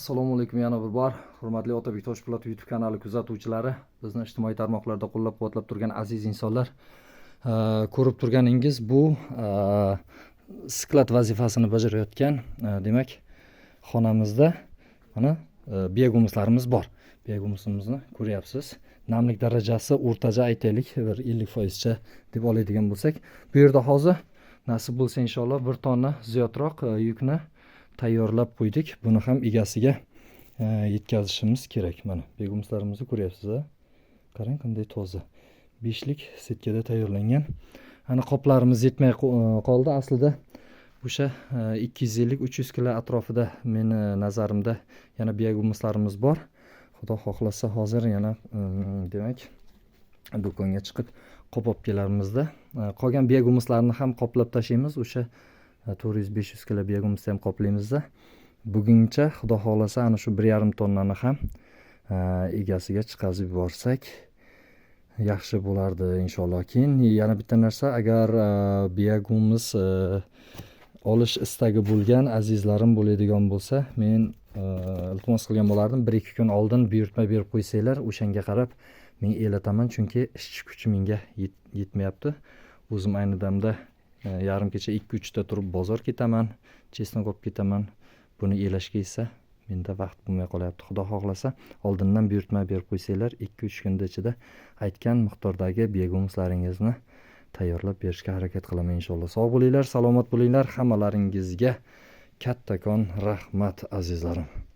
assalomu alaykum yana bir bor. Hurmatli otabek toshpo'latov youtube kanali kuzatuvchilari bizni ijtimoiy tarmoqlarda qo'llab quvvatlab turgan aziz insonlar e, ko'rib turganingiz bu siklat sklad vazifasini bajarayotgan e, demak xonamizda mana biogumuslarimiz bor. Biogumusimizni ko'ryapsiz. Namlik darajasi o'rtacha aytaylik bir ellik foizcha deb oladigan bo'lsak. Bu yerda hozir nasib bo'lsa inshaalloh bir tonna ziyodroq yukni tayyorlab qo'ydik. Buni ham egasiga e, yetkazishimiz kerak. Mana begumuslarimizni ko'ryapsiz qarang qanday toza. Beshlik setkada tayyorlangan. Ana qoplarimiz yetmay qo- qoldi. Aslida o'sha ikki yuz ellik uch yuz kilo atrofida meni nazarimda yana biyagumuslarimiz bor. Xudo xohlasa hozir yana demak do'konga chiqib qop olib kelamizda E, qolgan biyagumuslarni ham qoplab tashlaymiz. O'sha e, to'rt yuz besh yuz kilo biyagumusni ham qoplaymizda. Buguncha xudo xohlasa ana shu bir yarim tonnani ham egasiga chiqazib yuborsak yaxshi bo'lardi inshaalloh. Keyin yana bitta narsa agar e, olish istagi bo'lgan azizlarim bo'ladigan bo'lsa men iltimos qilgan bo'lardim. Bir ikki kun oldin buyurtma berib qo'ysanglar o'shanga qarab men elataman chunki ishchi kuchi menga yet- yetmayapti. O'zim ayni damda yarim kecha ikki uchda turib bozor ketaman chestnak olib ketaman. Buni elashga esa menda vaqt bo'lmay qolyapti. Xudo xohlasa oldindan buyurtma berib qo'ysanglar ikki uch kunda ichida aytgan miqdordagi begumuslaringizni tayyorlab berishga harakat qilaman inshaalloh. Sog' bo'linglar salomat bo'linglar hammalaringizga kattakon rahmat azizlarim.